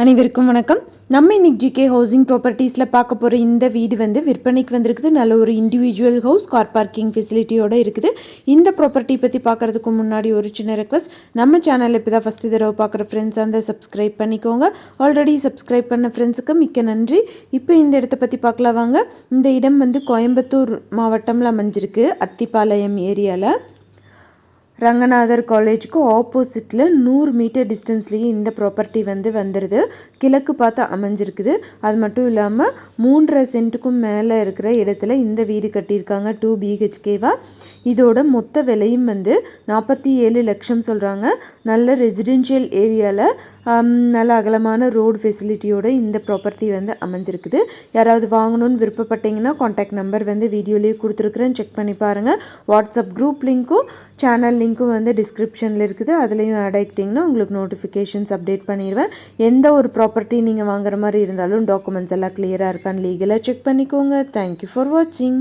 அனைவருக்கும் வணக்கம். நம்ம இன்னைக்கு ஜிகே ஹவுசிங் ப்ராப்பர்ட்டிஸில் பார்க்க போகிற இந்த வீடு வந்து விற்பனைக்கு வந்திருக்குது. நல்ல ஒரு இண்டிவிஜுவல் ஹவுஸ் கார் பார்க்கிங் ஃபெசிலிட்டியோடு இருக்குது. இந்த ப்ராப்பர்ட்டி பற்றி பார்க்குறதுக்கு முன்னாடி ஒரு சின்ன ரெக்வஸ்ட் நம்ம சேனலில் இப்போ தான் ஃபஸ்ட்டு தடவை பார்க்குற ஃப்ரெண்ட்ஸ் அந்த சப்ஸ்கிரைப் பண்ணிக்கோங்க. ஆல்ரெடி சப்ஸ்கிரைப் பண்ண ஃப்ரெண்ட்ஸுக்கு மிக்க நன்றி. இப்போ இந்த இடத்த பற்றி பார்க்கலாம் வாங்க. இந்த இடம் வந்து கோயம்புத்தூர் மாவட்டம்ல அமைஞ்சிருக்கு. அத்திப்பாளையம் ஏரியாவில் ரங்கநாதர் காலேஜுக்கு ஆப்போசிட்டில் நூறு மீட்டர் டிஸ்டன்ஸ்லேயே இந்த ப்ராப்பர்ட்டி வந்து வந்துடுது கிழக்கு பார்த்து அமைஞ்சிருக்குது. அது மட்டும் இல்லாமல் மூன்றரை சென்ட்டுக்கும் மேலே இருக்கிற இடத்துல இந்த வீடு கட்டியிருக்காங்க டூ பிஹெச்கேவா இதோட மொத்த விலையும் வந்து நாற்பத்தி ஏழு லட்சம் சொல்கிறாங்க நல்ல ரெசிடென்ஷியல் ஏரியாவில் நல்ல அகலமான ரோடு ஃபெசிலிட்டியோட இந்த ப்ராப்பர்ட்டி வந்து அமைஞ்சிருக்குது. யாராவது வாங்கணும்னு விருப்பப்பட்டீங்கன்னா காண்டாக்ட் நம்பர் வந்து வீடியோலேயே கொடுத்துருக்குறேன். செக் பண்ணி பாருங்கள் வாட்ஸ்அப் குரூப் லிங்க்கும் சேனல் லிங்க்கும் வந்து டிஸ்கிரிப்ஷனில் இருக்குது. அதுலேயும் ஆட் ஆகிட்டிங்கன்னா உங்களுக்கு நோட்டிஃபிகேஷன்ஸ் அப்டேட் பண்ணிடுவேன். எந்த ஒரு ப்ராப்பர்ட்டி நீங்கள் வாங்குற மாதிரி இருந்தாலும் டாக்குமெண்ட்ஸ் எல்லாம் கிளியராக இருக்கான்னு லீகலாக செக் பண்ணிக்கோங்க. தேங்க்யூ ஃபார் வாட்சிங்